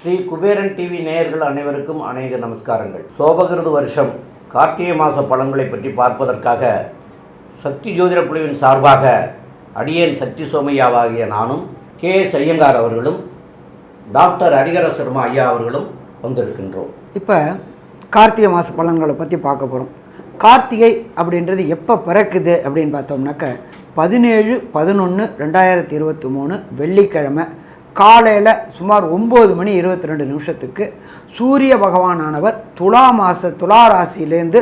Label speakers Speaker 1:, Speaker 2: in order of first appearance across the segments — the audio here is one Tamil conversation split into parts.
Speaker 1: ஸ்ரீ குபேரன் டிவி நேயர்கள் அனைவருக்கும் அநேக நமஸ்காரங்கள். சோபகிருது வருஷம் கார்த்திகை மாத பலன்களை பற்றி பார்ப்பதற்காக சக்தி ஜோதிட குழுவின் சார்பாக அடியேன் சக்தி சோமையாவாகிய நானும் கே எஸ் ஐயங்கார் அவர்களும் டாக்டர் ஹரிகர சர்மா ஐயா அவர்களும் வந்திருக்கின்றோம்.
Speaker 2: இப்போ கார்த்திகை மாத பலன்களை பற்றி பார்க்க போகிறோம் கார்த்திகை அப்படின்றது எப்போ பிறக்குது அப்படின்னு பார்த்தோம்னாக்க பதினேழு பதினொன்று ரெண்டாயிரத்தி இருபத்தி மூணு வெள்ளிக்கிழமை காலையில் சுமார் ஒம்பது மணி இருபத்தி ரெண்டு நிமிஷத்துக்கு சூரிய பகவானானவர் துலா மாத துலா ராசியிலேருந்து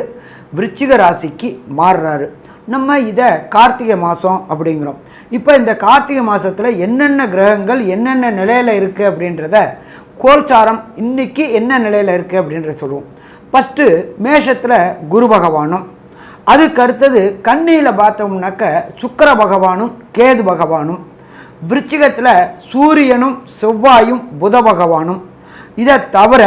Speaker 2: விருச்சிக ராசிக்கு மாறுறாரு. நம்ம இதை கார்த்திகை மாதம் அப்படிங்கிறோம். இப்போ இந்த கார்த்திகை மாதத்தில் என்னென்ன கிரகங்கள் என்னென்ன நிலையில் இருக்குது அப்படின்றத கோல்சாரம் இன்றைக்கி என்ன நிலையில் இருக்குது அப்படின்றத சொல்லுவோம். ஃபஸ்ட்டு மேஷத்தில் குரு பகவானும் அதுக்கு அடுத்தது கண்ணியில் பார்த்தோம்னாக்க சுக்கிர பகவானும் கேது பகவானும் விருச்சிகத்தில் சூரியனும் செவ்வாயும் புத பகவானும். இதை தவிர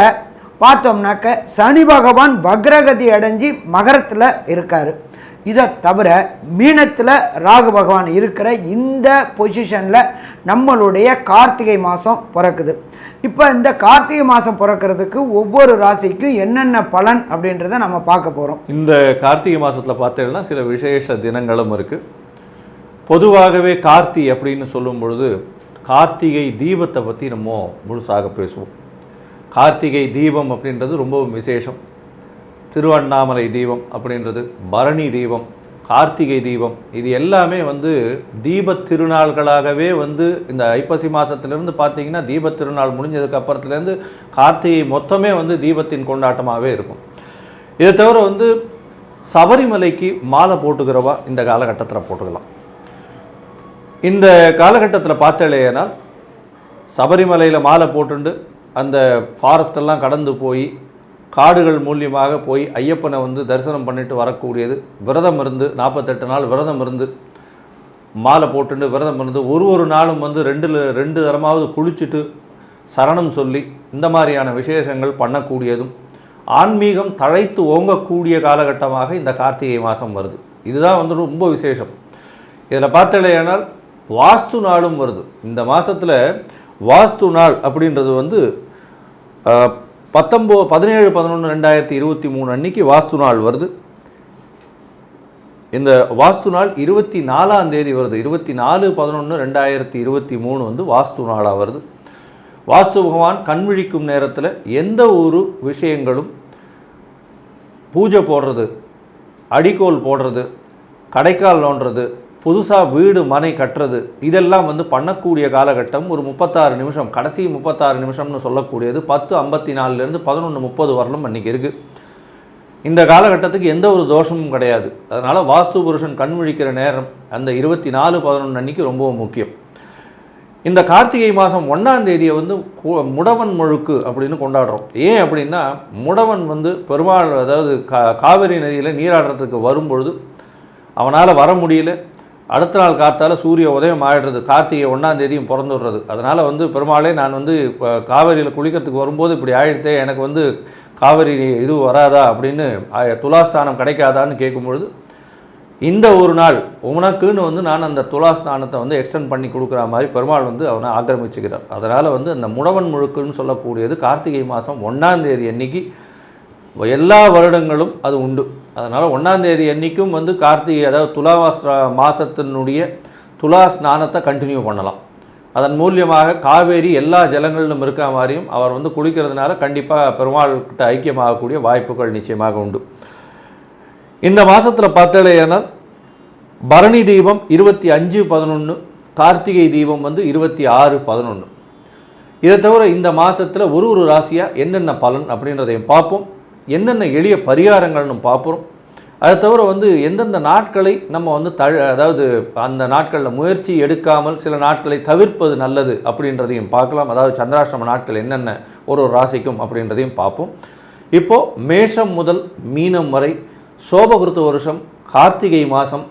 Speaker 2: பார்த்தோம்னாக்க சனி பகவான் வக்ரகதி அடைஞ்சி மகரத்தில் இருக்கார். இதை தவிர மீனத்தில் ராகு பகவான் இருக்கிற இந்த பொசிஷனில் நம்மளுடைய கார்த்திகை மாதம் பிறக்குது. இப்போ இந்த கார்த்திகை மாதம் பிறக்கிறதுக்கு ஒவ்வொரு ராசிக்கும் என்னென்ன பலன் அப்படின்றத நம்ம பார்க்க போகிறோம்
Speaker 3: இந்த கார்த்திகை மாதத்தில் பார்த்தீங்கன்னா சில விசேஷ தினங்களும் இருக்குது பொதுவாகவே கார்த்தி அப்படின்னு சொல்லும் பொழுது கார்த்திகை தீபத்தை பற்றி நம்ம முழுசாக பேசுவோம். கார்த்திகை தீபம் அப்படின்றது ரொம்பவும் விசேஷம். திருவண்ணாமலை தீபம் அப்படின்றது பரணி தீபம். கார்த்திகை தீபம். இது எல்லாமே வந்து தீபத் திருநாள்களாகவே வந்து இந்த ஐப்பசி மாதத்துலேருந்து பார்த்தீங்கன்னா தீப திருநாள் முடிஞ்சதுக்கு அப்புறத்துலேருந்து கார்த்திகை மொத்தமே வந்து தீபத்தின் கொண்டாட்டமாகவே இருக்கும். இதை தவிர வந்து சபரிமலைக்கு மாலை போட்டுக்கிறவா இந்த காலகட்டத்தில் போட்டுக்கலாம். இந்த காலகட்டத்தில் பார்த்தேனால் சபரிமலையில் மாலை போட்டுண்டு அந்த ஃபாரஸ்டெல்லாம் கடந்து போய் காடுகள் மூலியமாக போய் ஐயப்பனை வந்து தரிசனம் பண்ணிட்டு வரக்கூடியது. விரதம் இருந்து நாற்பத்தெட்டு நாள் விரதம் இருந்து மாலை போட்டுட்டு விரதம் இருந்து ஒரு ஒரு நாளும் வந்து ரெண்டு ரெண்டு தரமாவது குளிச்சுட்டு சரணம் சொல்லி இந்த மாதிரியான விசேஷங்கள் பண்ணக்கூடியதும் ஆன்மீகம் தழைத்து ஓங்கக்கூடிய காலகட்டமாக இந்த கார்த்திகை மாதம் வருது. இதுதான் வந்து ரொம்ப விசேஷம். இதில் பார்த்தலையானால் வாஸ்து நாளும் வருது. இந்த மாதத்தில் வாஸ்து நாள் அப்படின்றது வந்து பத்தொம்போ பதினேழு பதினொன்று ரெண்டாயிரத்தி இருபத்தி மூணு அன்னைக்கு வாஸ்து நாள் வருது. இந்த வாஸ்து நாள் இருபத்தி நாலாம் தேதி வருது. இருபத்தி நாலு பதினொன்று ரெண்டாயிரத்தி இருபத்தி மூணு வந்து வாஸ்து நாளாக வருது. வாஸ்து பகவான் கண்விழிக்கும் நேரத்தில் எந்த ஒரு விஷயங்களும் பூஜை போடுறது அடிக்கோல் போடுறது கடைக்கால் நோண்டுறது புதுசாக வீடு மனை கட்டுறது இதெல்லாம் வந்து பண்ணக்கூடிய காலகட்டம் ஒரு முப்பத்தாறு நிமிஷம். கடைசி முப்பத்தாறு நிமிஷம்னு சொல்லக்கூடியது பத்து ஐம்பத்தி நாலுலேருந்து பதினொன்று முப்பது வரலும் அன்றைக்கி இருக்குது இந்த காலகட்டத்துக்கு எந்த ஒரு தோஷமும் கிடையாது. அதனால் வாஸ்து புருஷன் கண் விழிக்கிற நேரம் அந்த இருபத்தி நாலு பதினொன்று அன்றைக்கி ரொம்பவும் முக்கியம். இந்த கார்த்திகை மாதம் ஒன்றாம் தேதியை வந்து கு- முடவன் முழுக்கு அப்படின்னு கொண்டாடுறோம். ஏன் அப்படின்னா முடவன் வந்து பெருமாள் அதாவது கா காவிரி நதியில் நீராடுறதுக்கு வரும்பொழுது அவனால் வர முடியல. அடுத்த நாள் காத்தால சூரிய உதயம் ஆயிடுறது கார்த்திகை ஒன்றாந்தேதியும் பிறந்துடுறது. அதனால் வந்து பெருமாளே நான் வந்து காவேரியில் காவிரியில் குளிக்கிறதுக்கு வரும்போது இப்படி ஆயிடுத்தே எனக்கு வந்து காவேரி இது வராதா அப்படின்னு துலாஸ்தானம் கிடைக்காதான்னு கேட்கும்பொழுது இந்த ஒரு நாள் உனக்குன்னு வந்து நான் அந்த துலாஸ்தானத்தை வந்து எக்ஸ்டெண்ட் பண்ணி கொடுக்குற மாதிரி பெருமாள் வந்து அவனை ஆக்கிரமிச்சுக்கிறார். அதனால் வந்து அந்த முடவன் முழுக்குன்னு சொல்லக்கூடியது கார்த்திகை மாதம் ஒன்றாந்தேதி அன்னைக்கு எல்லா வருடங்களும் அது உண்டு. அதனால் ஒன்றாந்தேதி அன்னைக்கும் வந்து கார்த்திகை அதாவது துலாவாஸ் மாதத்தினுடைய துலா ஸ்நானத்தை கண்டினியூ பண்ணலாம். அதன் மூலியமாக காவேரி எல்லா ஜலங்களிலும் இருக்க மாதிரியும் அவர் வந்து குளிக்கிறதுனால கண்டிப்பாக பெருமாள்கிட்ட ஐக்கியமாகக்கூடிய வாய்ப்புகள் நிச்சயமாக உண்டு. இந்த மாதத்தில் பார்த்தலையானால் பரணி தீபம் இருபத்தி அஞ்சு பதினொன்று கார்த்திகை தீபம் வந்து இருபத்தி ஆறு பதினொன்று இதை தவிர இந்த மாதத்தில் ஒரு ஒரு ராசியாக என்னென்ன பலன் அப்படின்றதையும் பார்ப்போம். என்னென்ன எளிய பரிகாரங்கள்னு பார்ப்போம். அதை தவிர வந்து எந்தெந்த நாட்களை நம்ம வந்து தழ அதாவது அந்த நாட்களில் முயற்சி எடுக்காமல் சில நாட்களை தவிர்ப்பது நல்லது அப்படின்றதையும் பார்க்கலாம். அதாவது சந்திராஷ்டம நாட்கள் என்னென்ன ஒரு ஒரு ராசிக்கும் அப்படின்றதையும் பார்ப்போம். இப்போது மேஷம் முதல் மீனம் வரை சோபகிருத்த வருஷம் கார்த்திகை மாதம்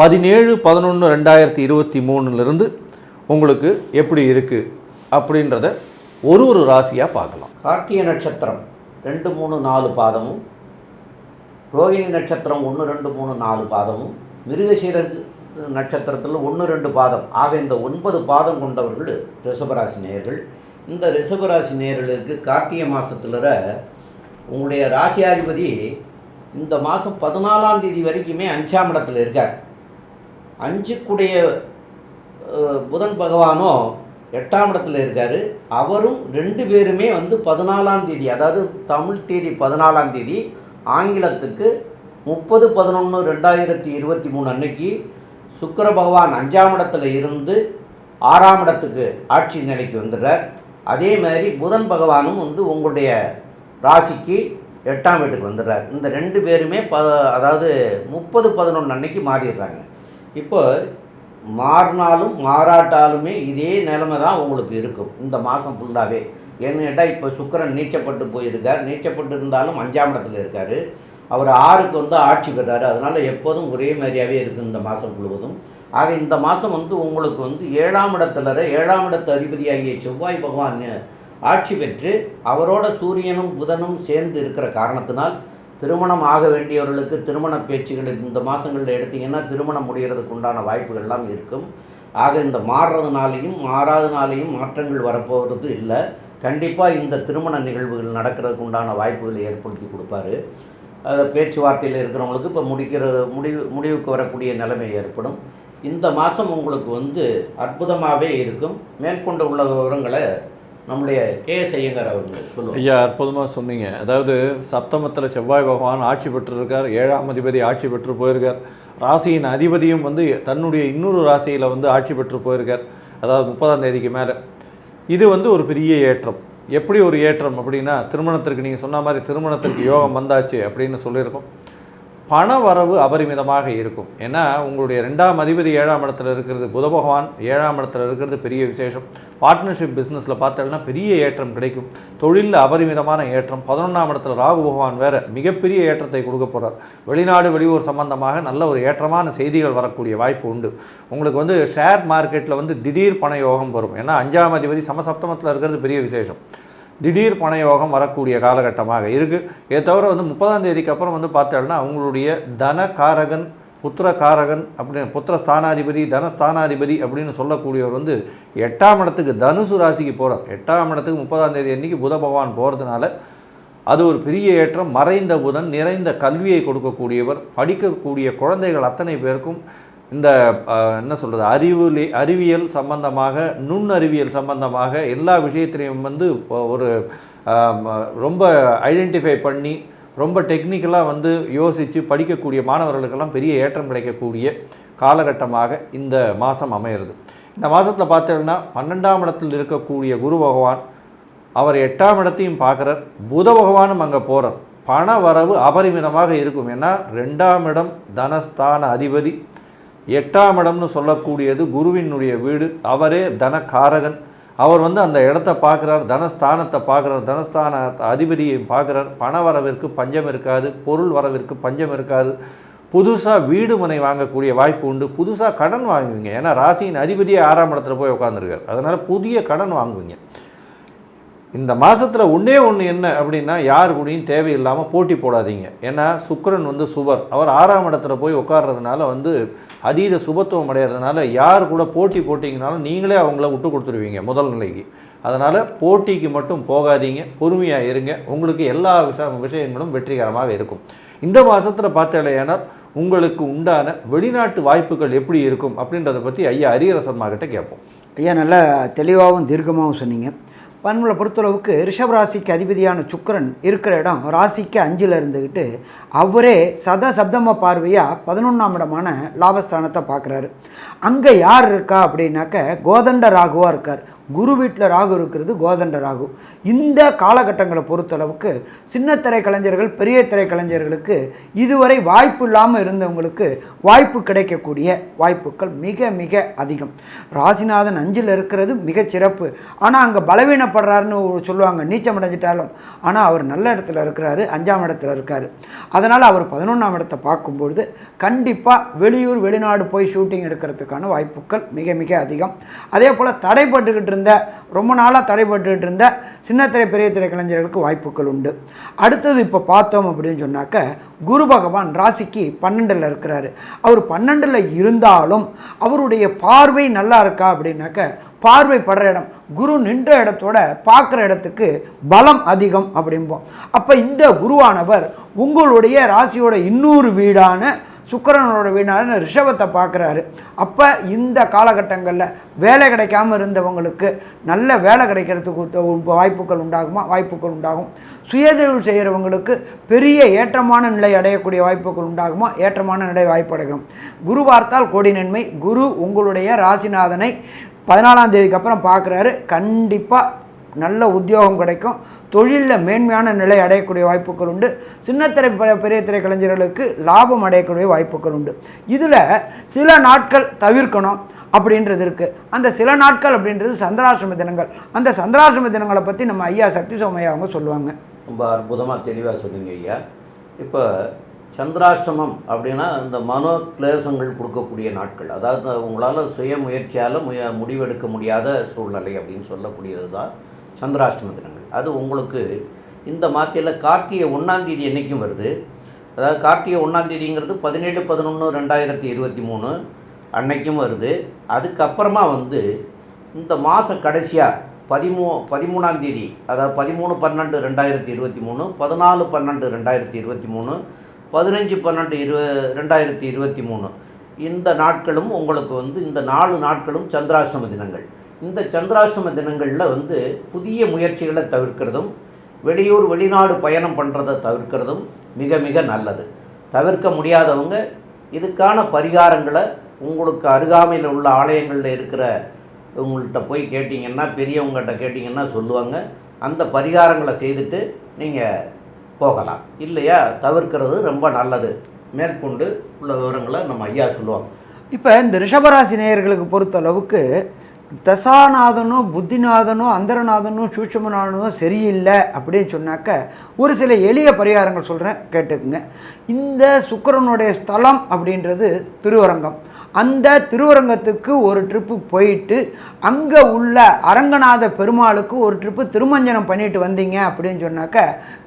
Speaker 3: பதினேழு பதினொன்று ரெண்டாயிரத்தி இருபத்தி மூணுலேருந்து உங்களுக்கு எப்படி இருக்குது அப்படின்றத ஒரு ஒரு ராசியாக பார்க்கலாம்.
Speaker 1: கார்த்திகை நட்சத்திரம். ரெண்டு மூணு நாலு பாதமும். ரோஹிணி நட்சத்திரம் ஒன்று ரெண்டு மூணு நாலு பாதமும். மிருகசீர நட்சத்திரத்தில் ஒன்று ரெண்டு பாதம். ஆக இந்த ஒன்பது பாதம் கொண்டவர்கள் ரிஷபராசி நேயர்கள். இந்த ரிஷபராசி நேயர்களுக்கு கார்த்திகை மாதத்தில் உங்களுடைய ராசியாதிபதி இந்த மாதம் பதினாலாம் தேதி வரைக்குமே அஞ்சாம் இடத்துல இருக்கார். அஞ்சுக்குடைய புதன் பகவானோ எட்டாம் இடத்துல இருக்கார். அவரும் ரெண்டு பேருமே வந்து பதினாலாம் தேதி அதாவது தமிழ் தேதி பதினாலாம் தேதி ஆங்கிலத்துக்கு முப்பது பதினொன்று ரெண்டாயிரத்தி இருபத்தி மூணு அன்னைக்கு சுக்கர பகவான் அஞ்சாம் இடத்துல இருந்து ஆறாம் இடத்துக்கு ஆட்சி நிலைக்கு வந்துடுறார். அதே மாதிரி புதன் பகவானும் வந்து உங்களுடைய ராசிக்கு எட்டாம் வீட்டுக்கு வந்துடுறார். இந்த ரெண்டு பேருமே ப அதாவது முப்பது பதினொன்று அன்னைக்கு மாறிடுறாங்க. இப்போ மாறினாலும் மாறாட்டாலுமே இதே நிலைமை தான் உங்களுக்கு இருக்கும். இந்த மாதம் ஃபுல்லாகவே ஏன்னு கேட்டால் இப்போ சுக்கரன் நீச்சப்பட்டு போயிருக்கார். நீச்சப்பட்டு இருந்தாலும் அஞ்சாம் இடத்துல இருக்கார். அவர் ஆறுக்கு வந்து ஆட்சி பெறாரு. அதனால் எப்போதும் ஒரே மாதிரியாகவே இருக்குது இந்த மாதம் முழுவதும். ஆக இந்த மாதம் வந்து உங்களுக்கு வந்து ஏழாம் இடத்துல ஏழாம் இடத்து அதிபதியாகிய செவ்வாய் பகவான் ஆட்சி பெற்று அவரோட சூரியனும் புதனும் சேர்ந்து இருக்கிற காரணத்தினால் திருமணம் ஆக வேண்டியவர்களுக்கு திருமண பேச்சுகள் இந்த மாதங்களில் எடுத்திங்கன்னா திருமணம் முடிகிறதுக்கு உண்டான வாய்ப்புகள்லாம் இருக்கும். ஆக இந்த மாறுறதுனாலையும் மாறாதனாலையும் மாற்றங்கள் வரப்போகிறது இல்லை. கண்டிப்பாக இந்த திருமண நிகழ்வுகள் நடக்கிறதுக்கு உண்டான வாய்ப்புகளை ஏற்படுத்தி கொடுப்பாரு. பேச்சுவார்த்தையில் இருக்கிறவங்களுக்கு இப்போ முடிக்கிற முடிவு முடிவுக்கு வரக்கூடிய நிலைமை ஏற்படும். இந்த மாதம் உங்களுக்கு வந்து அற்புதமாகவே இருக்கும். மேற்கொண்டு உள்ள விவரங்களை நம்முடைய கே எஸ் ஐயங்கார் அவர்கள் சொல்லுவாங்க.
Speaker 3: ஐயா அற்புதமாக சொன்னீங்க. அதாவது சப்தமத்தில் செவ்வாய் பகவான் ஆட்சி பெற்றிருக்கார் ஏழாம் அதிபதி ஆட்சி பெற்று போயிருக்கார். ராசியின் அதிபதியும் வந்து தன்னுடைய இன்னொரு ராசியில் வந்து ஆட்சி பெற்று போயிருக்கார். அதாவது முப்பதாம் தேதிக்கு மேலே. இது வந்து ஒரு பெரிய ஏற்றம். எப்படி ஒரு ஏற்றம் அப்படின்னா திருமணத்திற்கு நீங்கள் சொன்ன மாதிரி திருமணத்திற்கு யோகம் வந்தாச்சு அப்படின்னு சொல்லியிருக்கோம். பண வரவு அபரிமிதமாக இருக்கும். ஏன்னா உங்களுடைய ரெண்டாம் அதிபதி ஏழாம் இடத்துல இருக்கிறது புத பகவான் ஏழாம் இடத்துல இருக்கிறது பெரிய விசேஷம். பார்ட்னர்ஷிப் பிஸ்னஸில் பார்த்தோம்னா பெரிய ஏற்றம் கிடைக்கும். தொழிலில் அபரிமிதமான ஏற்றம். பதினொன்றாம் இடத்துல ராகு பகவான் வேறு மிகப்பெரிய ஏற்றத்தை கொடுக்க போகிறார் வெளிநாடு வெளியூர் சம்பந்தமாக நல்ல ஒரு ஏற்றமான செய்திகள் வரக்கூடிய வாய்ப்பு உண்டு. உங்களுக்கு வந்து ஷேர் மார்க்கெட்டில் வந்து திடீர் பண யோகம் வரும். ஏன்னா அஞ்சாம் அதிபதி சமசப்தமத்தில் இருக்கிறது பெரிய விசேஷம். திடீர் பணயோகம் வரக்கூடிய காலகட்டமாக இருக்குது இதை தவிர வந்து முப்பதாம் தேதிக்கு அப்புறம் வந்து பார்த்தோம்னா அவங்களுடைய தன காரகன் புத்திர காரகன் அப்படின்னு புத்திர ஸ்தானாதிபதி தனஸ்தானாதிபதி அப்படின்னு சொல்லக்கூடியவர் வந்து எட்டாம் இடத்துக்கு தனுசு ராசிக்கு போகிறார் எட்டாம் இடத்துக்கு முப்பதாம் தேதி அன்னைக்கு புத பகவான் போகிறதுனால அது ஒரு பெரிய ஏற்றம். மறைந்த புதன் நிறைந்த கல்வியை கொடுக்கக்கூடியவர் படிக்கக்கூடிய குழந்தைகள் அத்தனை பேருக்கும் இந்த என்ன சொல்கிறது அறிவுலி அறிவியல் சம்பந்தமாக நுண்ணறிவியல் சம்பந்தமாக எல்லா விஷயத்திலையும் வந்து ஒரு ரொம்ப ஐடென்டிஃபை பண்ணி ரொம்ப டெக்னிக்கலாக வந்து யோசித்து படிக்கக்கூடிய மாணவர்களுக்கெல்லாம் பெரிய ஏற்றம் கிடைக்கக்கூடிய காலகட்டமாக இந்த மாதம் அமையிறது. இந்த மாதத்தில் பார்த்தோம்னா பன்னெண்டாம் இடத்தில் இருக்கக்கூடிய குரு பகவான் அவர் எட்டாம் இடத்தையும் பார்க்குறார். புத பகவானும் அங்கே போகிறார் பண வரவு அபரிமிதமாக இருக்கும். ஏன்னா ரெண்டாம் இடம் தனஸ்தான அதிபதி. எட்டாம் இடம்னு சொல்லக்கூடியது குருவினுடைய வீடு. அவரே தனக்காரகன். அவர் வந்து அந்த இடத்த பார்க்குறார் தனஸ்தானத்தை பார்க்குறார் தனஸ்தான அதிபதியை பார்க்குறார். பண வரவிற்கு பஞ்சம் இருக்காது பொருள் வரவிற்கு பஞ்சம் இருக்காது. புதுசாக வீடு மனை வாங்கக்கூடிய வாய்ப்பு உண்டு. புதுசாக கடன் வாங்குவீங்க. ஏன்னா ராசியின் அதிபதியே ஆறாம் இடத்துல போய் உட்காந்துருக்கார் அதனால் புதிய கடன் வாங்குவீங்க. இந்த மாதத்தில் ஒன்றே ஒன்று என்ன அப்படின்னா யார் கூடயும் தேவையில்லாமல் போட்டி போடாதீங்க. ஏன்னா சுக்கரன் வந்து சுபர். அவர் ஆறாம் இடத்துல போய் உட்கார்றதுனால வந்து அதீத சுபத்துவம் அடையிறதுனால யார் கூட போட்டி போட்டிங்கனாலும் நீங்களே அவங்கள விட்டு கொடுத்துருவீங்க முதல் நிலைக்கு. அதனால் போட்டிக்கு மட்டும் போகாதீங்க. பொறுமையாக இருங்க. உங்களுக்கு எல்லா விஷ விஷயங்களும் வெற்றிகரமாக இருக்கும். இந்த மாதத்தில் பார்த்தாலேயானால் உங்களுக்கு உண்டான வெளிநாட்டு வாய்ப்புகள் எப்படி இருக்கும் அப்படின்றத பற்றி ஐயா அரியரசம்மா கிட்டே கேட்போம்.
Speaker 2: ஐயா நல்லா தெளிவாகவும் தீர்க்கமாகவும் சொன்னீங்க. பண்புல பொறுத்தளவுக்கு ரிஷப ராசிக்கு அதிபதியான சுக்கரன் இருக்கிற இடம் ராசிக்கு அஞ்சில் இருந்துக்கிட்டு அவரே சத சப்தம பார்வையாக பதினொன்றாம் இடமான லாபஸ்தானத்தை பார்க்குறாரு. அங்கே யார் இருக்கா அப்படின்னாக்க கோதண்ட ராகுவாக இருக்கார். குரு வீட்டில் ராகு இருக்கிறது கோதண்ட ராகு. இந்த காலகட்டங்களை பொறுத்தளவுக்கு சின்ன கலைஞர்கள் பெரிய திரை கலைஞர்களுக்கு இதுவரை வாய்ப்பு இல்லாமல் இருந்தவங்களுக்கு வாய்ப்பு கிடைக்கக்கூடிய வாய்ப்புகள் மிக மிக அதிகம். ராசிநாதன் அஞ்சில் இருக்கிறது மிக சிறப்பு. ஆனால் அங்கே பலவீனப்படுறாருன்னு சொல்லுவாங்க நீச்சம் அடைஞ்சிட்டாலும். ஆனால் அவர் நல்ல இடத்துல இருக்கிறாரு அஞ்சாம் இடத்துல இருக்கார். அதனால் அவர் பதினொன்றாம் இடத்தை பார்க்கும்பொழுது கண்டிப்பாக வெளியூர் வெளிநாடு போய் ஷூட்டிங் எடுக்கிறதுக்கான வாய்ப்புகள் மிக மிக அதிகம். அதே போல் தடைப்பட்டுக்கிட்டு இருந்த ரொம்ப நாளாக தடைபட்டுட்டு இருந்த சின்னத்திரை பெரிய திரை கலைஞர்களுக்கு வாய்ப்புகள் உண்டு. அடுத்தது இப்போ பார்த்தோம் அப்படின்னு சொன்னாக்க குரு பகவான் ராசிக்கு பன்னெண்டில் இருக்கிறாரு. அவர் பன்னெண்டில் இருந்தாலும் அவருடைய பார்வை நல்லா இருக்கா அப்படின்னாக்க பார்வை படுற இடம் குரு நின்ற இடத்தோட பார்க்குற இடத்துக்கு பலம் அதிகம் அப்படிம்போம். அப்போ இந்த குருவானவர் உங்களுடைய ராசியோட இன்னொரு வீடான சுக்கரனோட வீணான ரிஷபத்தை பார்க்குறாரு. அப்போ இந்த காலகட்டங்களில் வேலை கிடைக்காம இருந்தவங்களுக்கு நல்ல வேலை கிடைக்கிறதுக்கு வாய்ப்புகள் உண்டாகுமா? வாய்ப்புகள் உண்டாகும். சுயதொழில் செய்கிறவங்களுக்கு பெரிய ஏற்றமான நிலை அடையக்கூடிய வாய்ப்புகள் உண்டாகுமா? ஏற்றமான நிலை வாய்ப்படைகும் குரு பார்த்தால் கோடி நன்மை. குரு உங்களுடைய ராசிநாதனை பதினாலாம் தேதிக்கு அப்புறம் பார்க்குறாரு. கண்டிப்பாக நல்ல உத்தியோகம் கிடைக்கும். தொழிலில் மேன்மையான நிலை அடையக்கூடிய வாய்ப்புகள் உண்டு. சின்னத்திரை பெ- பெரிய திரை கலைஞர்களுக்கு லாபம் அடையக்கூடிய வாய்ப்புகள் உண்டு. இதில் சில நாட்கள் தவிர்க்கணும் அப்படின்றது இருக்குது அந்த சில நாட்கள் அப்படின்றது சந்திராசிரம தினங்கள். அந்த சந்திராசிரம தினங்களை பற்றி நம்ம ஐயா சக்தி சோமையா அவங்க சொல்லுவாங்க.
Speaker 1: ரொம்ப அற்புதமாக தெளிவாக சொன்னீங்க ஐயா. இப்போ சந்திராஷ்டமம் அப்படின்னா இந்த மனோ கிளேசங்கள் கொடுக்கக்கூடிய நாட்கள். அதாவது உங்களால் சுய முயற்சியால் முய முடிவெடுக்க முடியாத சூழ்நிலை அப்படின்னு சொல்லக்கூடியது தான் சந்திராஷ்டம தினங்கள் அது உங்களுக்கு இந்த மாத்தியில் கார்த்திகை ஒன்றாந்தேதி என்றைக்கும் வருது. அதாவது கார்த்திகை ஒன்றாந்தேதிங்கிறது பதினேழு பதினொன்று ரெண்டாயிரத்தி இருபத்தி மூணு அன்னைக்கும் வருது. அதுக்கப்புறமா வந்து இந்த மாத கடைசியாக பதிமூ பதிமூணாம் தேதி அதாவது பதிமூணு பன்னெண்டு ரெண்டாயிரத்தி இருபத்தி மூணு பதினாலு பன்னெண்டு ரெண்டாயிரத்தி இருபத்தி மூணு பதினஞ்சு பன்னெண்டு இரு ரெண்டாயிரத்தி இருபத்தி மூணு. இந்த நாட்களும் உங்களுக்கு வந்து இந்த நாலு நாட்களும் சந்திராஷ்டம தினங்கள். இந்த சந்திராஷ்டம தினங்களில் வந்து புதிய முயற்சிகளை தவிர்க்கிறதும் வெளியூர் வெளிநாடு பயணம் பண்ணுறதை தவிர்க்கிறதும் மிக மிக நல்லது. தவிர்க்க முடியாதவங்க இதுக்கான பரிகாரங்களை உங்களுக்கு அருகாமையில் உள்ள ஆலயங்களில் இருக்கிற உங்கள்கிட்ட போய் கேட்டிங்கன்னா பெரியவங்கள்கிட்ட கேட்டிங்கன்னா சொல்லுவாங்க. அந்த பரிகாரங்களை செய்துட்டு நீங்கள் போகலாம். இல்லையா? தவிர்க்கிறது ரொம்ப நல்லது. மேற்கொண்டு உள்ள விவரங்களை நம்ம ஐயா சொல்லுவாங்க.
Speaker 2: இப்போ இந்த ரிஷபராசி நேயர்களுக்கு பொறுத்தளவுக்கு தசாநாதனும் புத்திநாதனும் அந்தரநாதனும் சூட்சமநாதனும் சரியில்லை அப்படின்னு சொன்னாக்க ஒரு சில எளிய பரிகாரங்கள் சொல்கிறேன் கேட்டுக்குங்க. இந்த சுக்கரனுடைய ஸ்தலம் அப்படின்றது திருவரங்கம். அந்த திருவரங்கத்துக்கு ஒரு ட்ரிப்பு போயிட்டு அங்கே உள்ள அரங்கநாத பெருமாளுக்கு ஒரு ட்ரிப்பு திருமஞ்சனம் பண்ணிட்டு வந்தீங்க அப்படின்னு சொன்னாக்க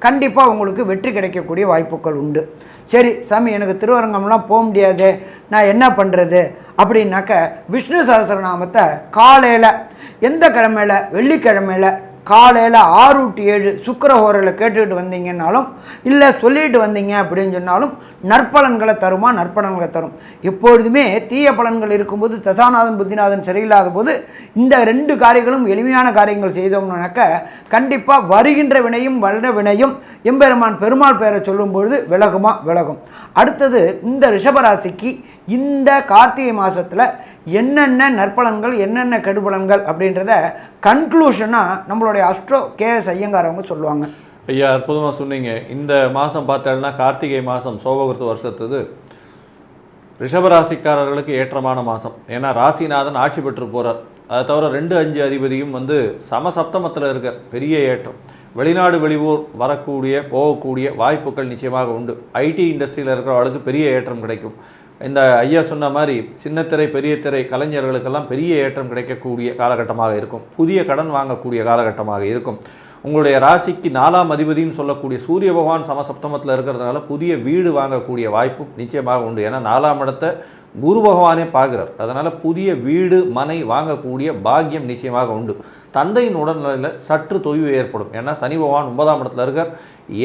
Speaker 2: கண்டிப்பாக உங்களுக்கு வெற்றி கிடைக்கக்கூடிய வாய்ப்புகள் உண்டு. சரி சாமி எனக்கு திருவரங்கம்லாம் போக முடியாது நான் என்ன பண்ணுறது அப்படின்னாக்க விஷ்ணு சகசரநாமத்தை காலையில் எந்த கிழமையில்? வெள்ளிக்கிழமையில் காலையில் ஆறு டு ஏழு சுக்கரஹோரில் கேட்டுக்கிட்டு வந்தீங்கன்னாலும் இல்லை சொல்லிட்டு வந்தீங்க அப்படின்னு சொன்னாலும் நற்பலன்களை தருமா? நற்பலன்களை தரும். எப்பொழுதுமே தீய பலன்கள் இருக்கும்போது தசாநாதன் புத்திநாதன் சரியில்லாத போது இந்த ரெண்டு காரியங்களும் எளிமையான காரியங்கள் செய்தோம்னாக்க கண்டிப்பாக வருகின்ற வினையும் வல்ற வினையும் எம்பெருமான் பெருமாள் பெயரை சொல்லும்பொழுது விலகுமா? விலகும். அடுத்தது இந்த ரிஷபராசிக்கு இந்த கார்த்திகை மாதத்தில் என்னென்ன நற்பலன்கள் என்னென்ன கெடுபலன்கள் அப்படின்றத கன்க்ளூஷனாக நம்மளுடைய அஸ்ட்ரோ கே எஸ் ஐயங்கார் அவங்க சொல்லுவாங்க.
Speaker 3: ஐயா அற்புதமாக சொன்னீங்க. இந்த மாதம் பார்த்தோம்னா கார்த்திகை மாதம் சோபகிருத்து வருஷத்துது. ரிஷபராசிக்காரர்களுக்கு ஏற்றமான மாதம் ஏன்னா ராசிநாதன் ஆட்சி பெற்று போகிறார் அதை தவிர ரெண்டு அஞ்சு அதிபதியும் வந்து சமசப்தமத்தில் இருக்க பெரிய ஏற்றம். வெளிநாடு வெளியூர் வரக்கூடிய போகக்கூடிய வாய்ப்புகள் நிச்சயமாக உண்டு. ஐடி இண்டஸ்ட்ரியில் இருக்கிறவர்களுக்கு பெரிய ஏற்றம் கிடைக்கும். இந்த ஐயா சொன்ன மாதிரி சின்னத்திரை பெரிய திரை கலைஞர்களுக்கெல்லாம் பெரிய ஏற்றம் கிடைக்கக்கூடிய காலகட்டமாக இருக்கும். புதிய கடன் வாங்கக்கூடிய காலகட்டமாக இருக்கும். உங்களுடைய ராசிக்கு நாலாம் அதிபதின்னு சொல்லக்கூடிய சூரிய பகவான் சமசப்தமத்தில் இருக்கிறதுனால புதிய வீடு வாங்கக்கூடிய வாய்ப்பு நிச்சயமாக உண்டு. ஏன்னா நாலாம் இடத்தை குரு பகவானே பார்க்குறார். அதனால் புதிய வீடு மனை வாங்கக்கூடிய பாக்கியம் நிச்சயமாக உண்டு. தந்தையின் உடல்நிலையில் சற்று தொய்வு ஏற்படும். ஏன்னா சனி பகவான் ஒன்பதாம் இடத்துல இருக்கார்.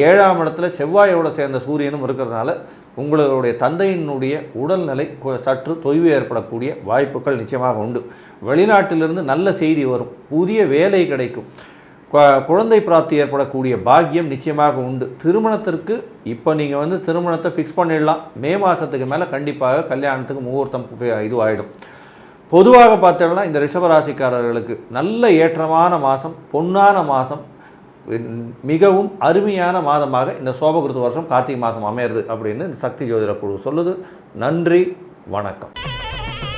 Speaker 3: ஏழாம் இடத்துல செவ்வாயோட சேர்ந்த சூரியனும் இருக்கிறதுனால உங்களுடைய தந்தையினுடைய உடல்நிலை சற்று தொய்வு ஏற்படக்கூடிய வாய்ப்புகள் நிச்சயமாக உண்டு. வெளிநாட்டிலிருந்து நல்ல செய்தி வரும். புதிய வேலை கிடைக்கும். குழந்தை பிராப்தி ஏற்படக்கூடிய பாக்கியம் நிச்சயமாக உண்டு. திருமணத்திற்கு இப்போ நீங்கள் வந்து திருமணத்தை ஃபிக்ஸ் பண்ணிடலாம். மே மாதத்துக்கு மேலே கண்டிப்பாக கல்யாணத்துக்கு முகூர்த்தம் இது இதுவாகிடும் பொதுவாக பார்த்தோம்னா இந்த ரிஷபராசிக்காரர்களுக்கு நல்ல ஏற்றமான மாதம் பொன்னான மாதம் மிகவும் அருமையான மாதமாக இந்த சோபகிருத்து வருஷம் கார்த்திகை மாதம் அமையிறது அப்படின்னு இந்த சக்தி ஜோதிட குழு சொல்லுது. நன்றி வணக்கம்.